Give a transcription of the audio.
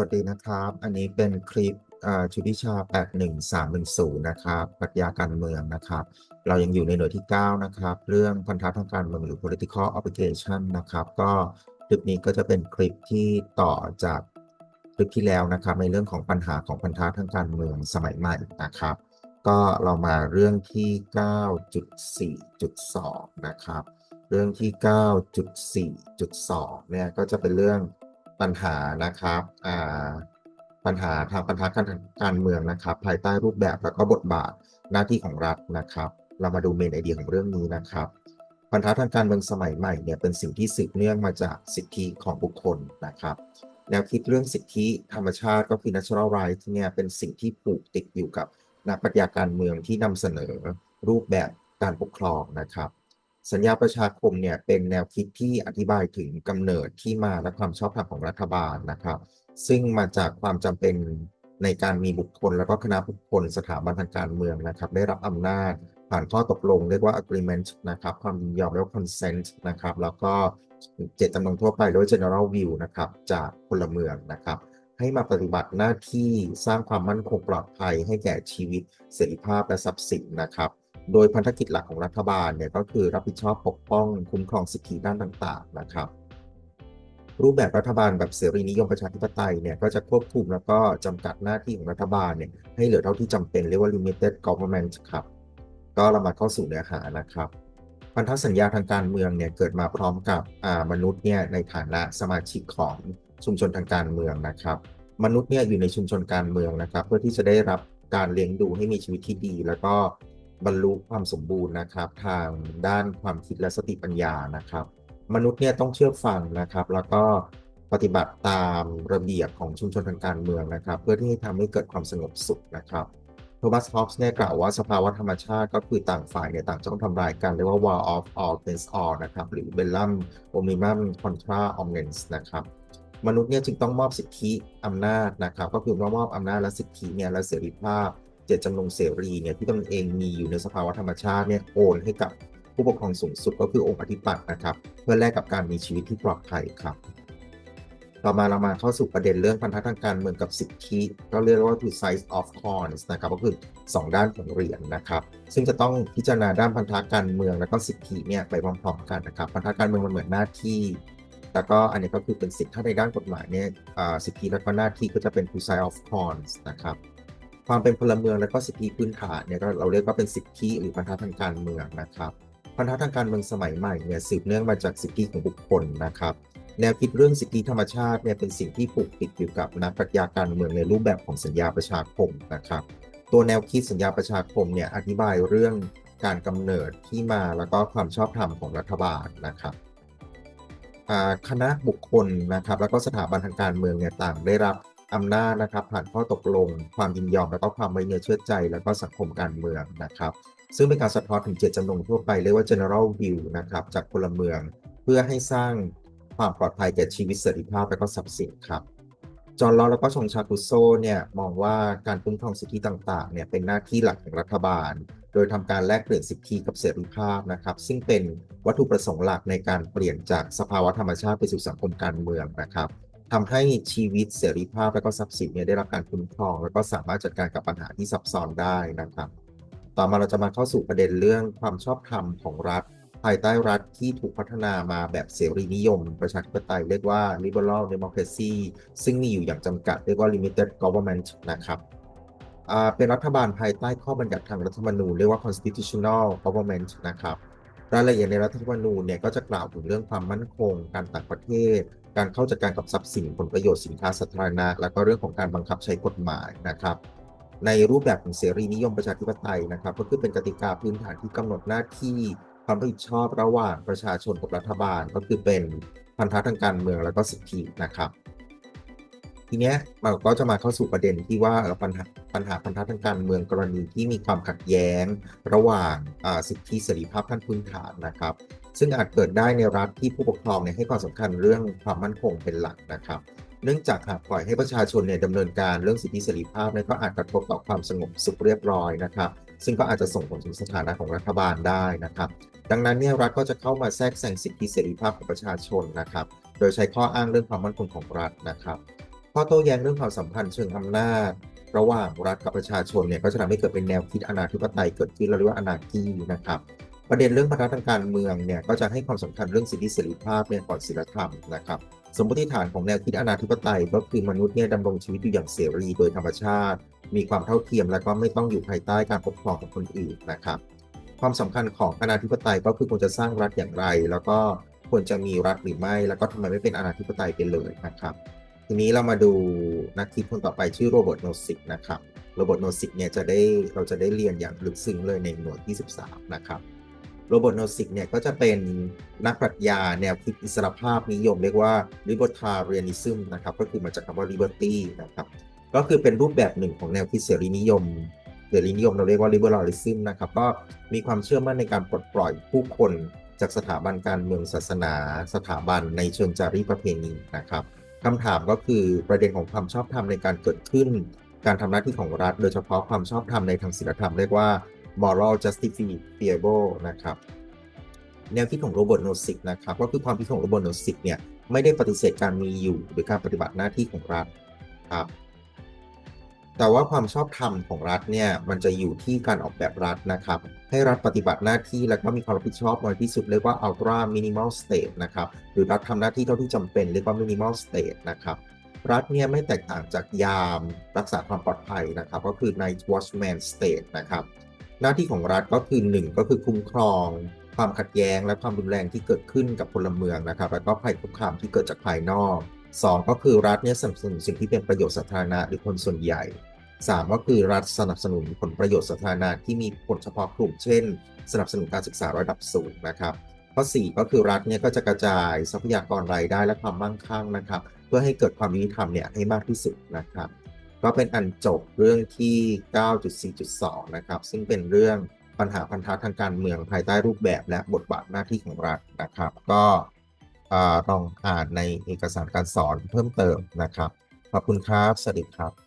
วัสดีนะครับ อันนี้เป็นคลิปอ่าชุดิชา 81310 นะครับปรัชญาการเมืองนะครับ เรายังอยู่ในหน่วยที่ 9 นะครับ เรื่องพันธะทางการเมืองหรือ political obligation นะครับ ก็คลิปนี้ก็จะเป็นคลิปที่ต่อจากคลิปที่แล้วนะครับ ในเรื่องของปัญหาของพันธะทางการเมืองสมัยใหม่นะครับ ก็เรามาเรื่องที่ 9.4.2 นะครับ เรื่องที่ 9.4.2 เนี่ยก็จะเป็นเรื่อง ปัญหานะครับอ่าปัญหาทางปัญหาการการเมืองนะครับ ภายใต้รูปแบบแล้วก็บทบาทหน้าที่ของรัฐนะครับ เรามาดูเมนไอเดียของเรื่องนี้นะครับปัญหาทางการเมืองสมัยใหม่เนี่ยเป็นสิ่งที่สืบเนื่องมาจากสิทธิของบุคคลนะครับแนวคิดเรื่องสิทธิธรรมชาติก็คือ natural rights เนี่ยเป็นสิ่งที่ผูกติดอยู่กับนักปรัชญาการเมืองที่นำเสนอรูปแบบการปกครองนะครับ สัญญาประชาคมเนี่ยเป็นแนวคิดที่อธิบายถึงกำเนิดที่มาและความชอบธรรมของรัฐบาลนะครับ ซึ่งมาจากความจำเป็นในการมีบุคคล แล้วก็คณะบุคคลสถาบันทางการเมืองนะครับ ได้รับอำนาจผ่านข้อตกลงเรียกว่า agreement นะครับ ความยินยอมเรียกว่า consent นะครับ แล้วก็เจตจำนงทั่วไปหรือว่า general view นะครับจากพลเมืองนะครับให้มาปฏิบัติหน้าที่สร้างความมั่นคงปลอดภัยให้แก่ชีวิตเสรีภาพและทรัพย์สินนะครับ โดยพันธกิจหลักของรัฐบาลเนี่ยก็คือรับผิดชอบปกป้องคุ้มครองสิทธิด้านต่างๆนะครับ รูปแบบรัฐบาลแบบเสรีนิยมประชาธิปไตยเนี่ยก็จะควบคุมแล้วก็จำกัดหน้าที่ของรัฐบาลเนี่ยให้เหลือเท่าที่จำเป็นเรียกว่า limited government ครับก็เรามาเข้าสู่เนื้อหานะครับพันธสัญญาทางการเมืองเนี่ยเกิดมาพร้อมกับมนุษย์เนี่ยในฐานะสมาชิกของชุมชนทางการเมืองนะครับ มนุษย์เนี่ยอยู่ในชุมชนการเมืองนะครับ เพื่อที่จะได้รับการเลี้ยงดูให้มีชีวิตที่ดี แล้วก็ บรรลุความสมบูรณ์นะครับ ทางด้านความคิดและสติปัญญานะครับ มนุษย์เนี่ยต้องเชื่อฟังนะครับ แล้วก็ปฏิบัติตามระเบียบของชุมชนทางการเมืองนะครับ เพื่อที่จะทำให้เกิดความสงบสุขนะครับโทมัสฮอปส์เนี่ยกล่าวว่าสภาวะธรรมชาติก็คือต่างฝ่ายเนี่ยต่างจะต้องทำลายกันเรียกว่า war of all against all นะครับหรือ bellum omnium contra omnes นะครับมนุษย์เนี่ยจึงต้องมอบสิทธิอำนาจนะครับ ก็คือมอบอำนาจและสิทธิเนี่ยและเสรีภาพ เจตจำนงเสรีเนี่ยที่ตนเองมีอยู่ในสภาวะธรรมชาติเนี่ยโอนให้กับผู้ปกครองสูงสุดก็คือองค์อธิปัตย์นะครับ เพื่อแลกกับการมีชีวิตที่ปลอดภัยครับ ต่อมาเรามาเข้าสู่ประเด็นเรื่องพันธะทางการเมืองกับสิทธิก็เรียกว่า two sides of coins นะครับก็คือ 2 ด้านของเหรียญนะครับ ซึ่งจะต้องพิจารณาด้านพันธะการเมืองแล้วก็สิทธิเนี่ยไปพร้อมๆกันนะครับ พันธะการเมืองมันเหมือนหน้าที่แล้วก็อันนี้ก็คือเป็นสิทธิถ้าในด้านกฎหมายเนี่ยอ่าสิทธิและก็หน้าที่ก็จะเป็น two side of coins นะครับ ความเป็นพลเมืองและก็สิทธิพื้นฐานเนี่ยก็เราเรียกว่าเป็นสิทธิหรือพันธะทางการเมืองนะครับพันธะทางการเมืองสมัยใหม่เนี่ยสืบเนื่องมาจากสิทธิของบุคคลนะครับ แนวคิดเรื่องสิทธิธรรมชาติเนี่ยเป็นสิ่งที่ผูกติดอยู่กับนักปรัชญาการเมืองในรูปแบบของสัญญาประชาคมนะครับ ตัวแนวคิดสัญญาประชาคมเนี่ยอธิบายเรื่องการกำเนิดที่มาแล้วก็ความชอบธรรมของรัฐบาลนะครับคณะบุคคลนะครับ แล้วก็สถาบันทางการเมืองเนี่ยต่างได้รับ อำนาจนะครับ ผ่านข้อตกลง ความยินยอมแล้วก็ความไว้เนื้อเชื่อใจ แล้วก็สังคมการเมืองนะครับ ซึ่งเป็นการสะท้อนถึงเจตจำนงทั่วไปเรียกว่า general view นะครับจากพลเมือง เพื่อให้สร้างความปลอดภัยแก่ชีวิตเสรีภาพและก็ทรัพย์สินครับจอห์ลอแล้วก็ชงชาคุโซเนี่ยมองว่าการคุ้มครองสิทธิต่างๆเนี่ยเป็นหน้าที่หลักของรัฐบาล โดยทำการแลกเปลี่ยนสิทธิกับเสรีภาพนะครับ ซึ่งเป็นวัตถุประสงค์หลักในการเปลี่ยนจากสภาวะธรรมชาติไปสู่สังคมการเมืองนะครับ ทำให้ชีวิตเสรีภาพและก็ทรัพย์สินเนี่ยได้รับการคุ้มครอง แล้วก็สามารถจัดการกับปัญหาที่ซับซ้อนได้นะครับ ต่อมาเราจะมาเข้าสู่ประเด็นเรื่องความชอบธรรมของรัฐ ภายใต้รัฐที่ถูกพัฒนามาแบบเสรีนิยม ประชาธิปไตยเรียกว่า liberal democracy ซึ่งมีอยู่อย่างจำกัดเรียกว่า limited government นะครับอ่าเป็นรัฐบาลภายใต้ข้อบัญญัติทางรัฐธรรมนูญเรียกว่า constitutional government นะครับ รายละเอียดในรัฐธรรมนูญเนี่ยก็จะกล่าวถึงเรื่องความมั่นคง การต่างประเทศ การเข้าจัดการกับทรัพย์สินผลประโยชน์สินค้าสาธารณะ แล้วก็เรื่องของการบังคับใช้กฎหมายนะครับในรูปแบบของเสรีนิยมประชาธิปไตยนะครับ ก็คือเป็นกติกาพื้นฐานที่กำหนดหน้าที่ความรับผิดชอบระหว่างประชาชนกับรัฐบาล ก็คือเป็นพันธะทางการเมืองแล้วก็สิทธินะครับ ทีเนี้ยเราก็จะมาเข้าสู่ประเด็นที่ว่าเอ่อปัญหาปัญหาพันธะทางการเมืองกรณีที่มีความขัดแย้ง ระหว่างสิทธิเสรีภาพขั้นพื้นฐานนะครับ ซึ่งอาจเกิดได้ในรัฐที่ผู้ปกครองเนี่ยให้ความสำคัญเรื่องความมั่นคงเป็นหลักนะครับ เนื่องจากหากปล่อยให้ประชาชนเนี่ยดำเนินการเรื่องสิทธิเสรีภาพเนี่ยก็อาจกระทบต่อความสงบสุขเรียบร้อยนะครับ ซึ่งก็อาจจะส่งผลถึงสถานะของรัฐบาลได้นะครับ ดังนั้นเนี่ยรัฐก็จะเข้ามาแทรกแซงสิทธิเสรีภาพของประชาชนนะครับ โดยใช้ข้ออ้างเรื่องความมั่นคงของรัฐนะครับ ข้อโต้แย้งเรื่องความสัมพันธ์เชิงอำนาจ ระหว่างรัฐกับประชาชนเนี่ยก็จะทำให้เกิดเป็นแนวคิดอนาธิปไตยเกิดขึ้นเราเรียกว่าอนาคีนะครับ ประเด็นเรื่องพัฒนาทางการเมืองเนี่ยก็จะให้ความสำคัญเรื่องสิทธิเสรีภาพเนี่ยก่อนศีลธรรมนะครับสมมติฐานของแนวคิดอนาธิปไตยก็คือมนุษย์เนี่ยดำรงชีวิตอยู่อย่างเสรีโดยธรรมชาติ มีความเท่าเทียมและก็ไม่ต้องอยู่ภายใต้การปกครองของคนอื่นนะครับความสำคัญของอนาธิปไตยก็คือควรจะสร้างรัฐอย่างไร แล้วก็ควรจะมีรัฐหรือไม่ แล้วก็ทำไมไม่เป็นอนาธิปไตยไปเลยนะครับ ทีนี้เรามาดูนักคิดคนต่อไปชื่อโรเบิร์ตโนซิกนะครับโรเบิร์ตโนซิกเนี่ยจะได้เราจะได้เรียนอย่างลึกซึ้งเลยในหน่วยที่ 13 นะครับโรเบิร์ตโนซิกเนี่ยก็จะเป็นนักปรัชญาแนวคิดอิสรภาพนิยมเรียกว่า libertarianism นะครับก็คือมาจากคำว่า liberty นะครับก็คือเป็นรูปแบบหนึ่งของแนวคิดเสรีนิยมเสรีนิยมเราเรียกว่า liberalism นะครับก็มีความเชื่อมั่นในการปลดปล่อยผู้คนจากสถาบันการเมืองศาสนา สถาบันในเชิงจารีตประเพณีนะครับ คำถามก็คือประเด็นของความชอบธรรมในการเกิดขึ้น การทำหน้าที่ของรัฐ โดยเฉพาะความชอบธรรมในทางศีลธรรมเรียกว่า moral justifiable นะครับแนวคิดของโรเบิร์ตโนสิกนะครับก็คือความคิดของโรเบิร์ตโนสิกเนี่ยไม่ได้ปฏิเสธการมีอยู่หรือการปฏิบัติหน้าที่ของรัฐครับ แต่ว่าความชอบธรรมของรัฐเนี่ยมันจะอยู่ที่การออกแบบรัฐนะครับ ให้รัฐปฏิบัติหน้าที่และก็มีความรับผิดชอบน้อยที่สุดเรียกว่า ultra minimal state นะครับหรือรัฐทำหน้าที่เท่าที่จำเป็นเรียกว่า minimal state นะครับรัฐเนี่ยไม่แตกต่างจากยามรักษาความปลอดภัยนะครับ ก็คือ night watchman state นะครับหน้าที่ของรัฐก็คือ 1 ก็คือคุ้มครอง ความขัดแย้งและความรุนแรงที่เกิดขึ้นกับพลเมืองนะครับ แล้วก็ภัยคุกคามที่เกิดจากภายนอก 2 ก็คือรัฐเนี่ยสนับสนุนสิ่งที่เป็นประโยชน์สาธารณะหรือคนส่วนใหญ่ 3 ก็คือรัฐสนับสนุนผลประโยชน์สาธารณะที่มีผลเฉพาะกลุ่ม เช่น สนับสนุนการศึกษาระดับสูงนะครับข้อ4ก็คือรัฐเนี่ยก็จะกระจายทรัพยากรรายได้และความมั่งคั่งนะครับ เพื่อให้เกิดความยุติธรรมเนี่ยให้มากที่สุดนะครับก็เป็นอันจบเรื่องที่ 9.4.2 นะครับ ซึ่งเป็นเรื่องปัญหาพันธะทางการเมืองภายใต้รูปแบบและบทบาทหน้าที่ของรัฐนะครับ ก็ ลองอ่านในเอกสารการสอนเพิ่มเติมนะครับ ขอบคุณครับ สวัสดีครับ